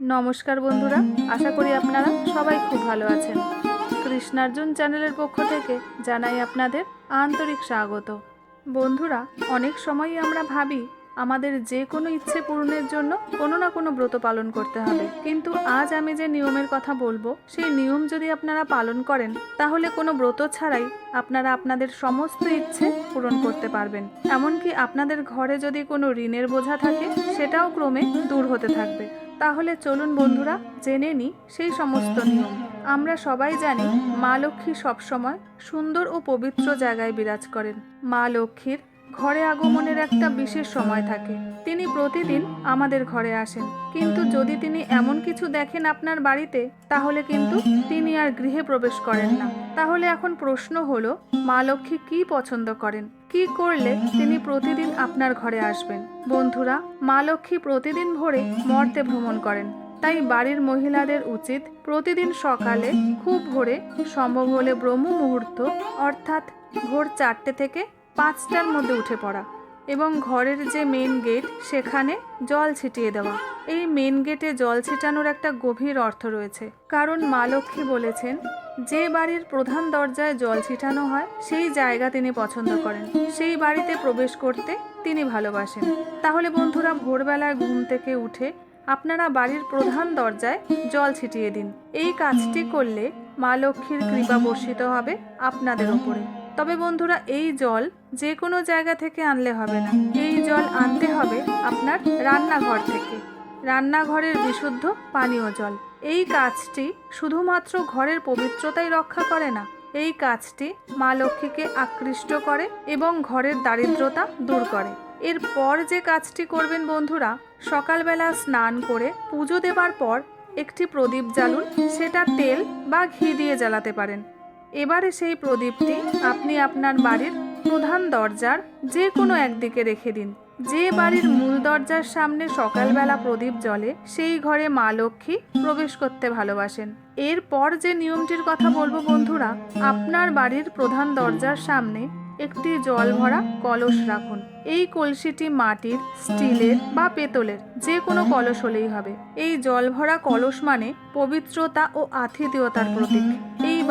নমস্কার বন্ধুরা, আশা করি আপনারা সবাই খুব ভালো আছেন। কৃষ্ণার্জুন চ্যানেলের পক্ষ থেকে জানাই আপনাদের আন্তরিক স্বাগত। বন্ধুরা, অনেক সময়ই আমরা ভাবি, আমাদের যে কোনো ইচ্ছে পূরণের জন্য কোনো না কোনো ব্রত পালন করতে হবে। কিন্তু আজ আমি যে নিয়মের কথা বলব, সেই নিয়ম যদি আপনারা পালন করেন, তাহলে কোনো ব্রত ছাড়াই আপনারা আপনাদের সমস্ত ইচ্ছে পূরণ করতে পারবেন। এমনকি আপনাদের ঘরে যদি কোনো ঋণের বোঝা থাকে, সেটাও ক্রমে দূর হতে থাকবে। তাহলে চলুন বন্ধুরা, জেনে নিই সেই সমস্ত নিয়ম। আমরা সবাই জানি মা লক্ষ্মী সবসময় সুন্দর ও পবিত্র জায়গায় বিরাজ করেন। মা লক্ষ্মীর ঘরে আগমনের একটা বিশেষ সময় থাকে। তিনি প্রতিদিন আমাদের ঘরে আসেন। কিন্তু যদি তিনি এমন কিছু দেখেন আপনার বাড়িতে, তাহলে কিন্তু তিনি আর গৃহে প্রবেশ করেন না। তাহলে এখন প্রশ্ন হলো, মা লক্ষ্মী কি পছন্দ করেন? কি করলে তিনি প্রতিদিন আপনার ঘরে আসবেন? বন্ধুরা, মা লক্ষ্মী প্রতিদিন ভোরে মর্তে ভ্রমণ করেন। তাই বাড়ির মহিলাদের উচিত প্রতিদিন সকালে খুব ভোরে সম্ভব হলে ব্রহ্ম মুহূর্ত অর্থাৎ ভোর চারটে থেকে পাঁচটার মধ্যে উঠে পড়া এবং ঘরের যে মেন গেট সেখানে জল ছিটিয়ে দেওয়া। এই মেন গেটে জল ছিটানোর একটা গভীর অর্থ রয়েছে। কারণ মা লক্ষ্মী বলেছেন, যে বাড়ির প্রধান দরজায় জল ছিটানো হয়, সেই জায়গা তিনি পছন্দ করেন। সেই বাড়িতে প্রবেশ করতে তিনি ভালোবাসেন। তাহলে বন্ধুরা, ভোরবেলায় ঘুম থেকে উঠে আপনারা বাড়ির প্রধান দরজায় জল ছিটিয়ে দিন। এই কাজটি করলে মা লক্ষ্মীর কৃপা বর্ষিত হবে আপনাদের ওপরে। তবে বন্ধুরা, এই জল যে কোনো জায়গা থেকে আনলে হবে না। এই জল আনতে হবে আপনার রান্নাঘর থেকে। রান্নাঘরের বিশুদ্ধ পানীয় জল। এই কাজটি শুধুমাত্র ঘরের পবিত্রতাই রক্ষা করে না, এই কাজটি মা লক্ষ্মীকে আকৃষ্ট করে এবং ঘরের দারিদ্রতা দূর করে। এরপর যে কাজটি করবেন বন্ধুরা, সকালবেলা স্নান করে পুজো দেবার পর একটি প্রদীপ জ্বালুন, সেটা তেল বা ঘি দিয়ে জ্বালাতে পারেন। এবারে সেই প্রদীপটি আপনি আপনার বাড়ির প্রধান দরজার যে কোনো একদিকে রেখে দিন। যে বাড়ির মূল দরজার সামনে সকালবেলা প্রদীপ জ্বলে, সেই ঘরে মা লক্ষ্মী প্রবেশ করতে ভালোবাসেন। এরপর যে নিয়মটির কথা বলব বন্ধুরা, আপনার বাড়ির প্রধান দরজার সামনে একটি জল ভরা কলস রাখুন। এই কলসিটি মাটির, স্টিলের বা পেতলের যে কোনো কলস হলেই হবে। এই জল ভরা কলস মানে পবিত্রতা ও আতিথেয়তার প্রতীক।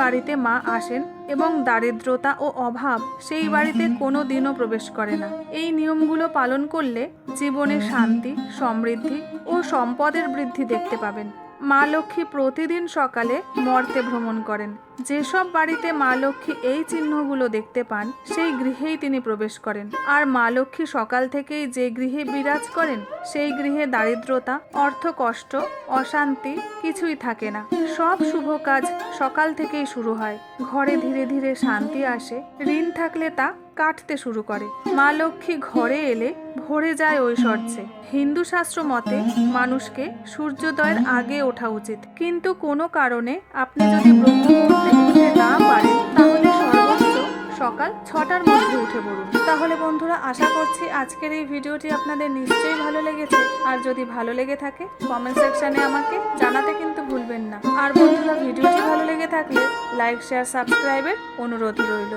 বাড়িতে মা আসেন এবং দারিদ্রতা ও অভাব সেই বাড়িতে কোনো দিনও প্রবেশ করে না। এই নিয়মগুলো পালন করলে জীবনে শান্তি, সমৃদ্ধি ও সম্পদের বৃদ্ধি দেখতে পাবেন। মা লক্ষ্মী প্রতিদিন সকালে মর্তে ভ্রমণ করেন। যেসব বাড়িতে মা লক্ষ্মী এই চিহ্নগুলো দেখতে পান, সেই গৃহেই তিনি প্রবেশ করেন। আর মা লক্ষ্মী সকাল থেকেই যে গৃহে বিরাজ করেন, সেই গৃহে দারিদ্রতা অর্থ কষ্ট অশান্তি কিছুই থাকে না। সব শুভ কাজ সকাল থেকেই শুরু হয়। ঘরে ধীরে ধীরে শান্তি আসে। ঋণ থাকলে তা কাটতে শুরু করে। মা লক্ষ্মী ঘরে এলে ভরে যায় ঐশ্বর্যে হিন্দু শাস্ত্র মতে, মানুষকে সূর্যোদয়ের আগে ওঠা উচিত। কিন্তু কোনো কারণে আপনি যদি উঠতে না পারেন, তাহলে সর্বোচ্চ সকাল ছটার মধ্যে উঠে পড়ুন। তাহলে বন্ধুরা, আশা করছি আজকের এই ভিডিওটি আপনাদের নিশ্চয়ই ভালো লেগেছে। আর যদি ভালো লেগে থাকে কমেন্ট সেকশানে আমাকে জানাতে কিন্তু ভুলবেন না। আর বন্ধুরা, ভিডিওটি ভালো লেগে থাকলে লাইক শেয়ার সাবস্ক্রাইবের অনুরোধ রইল।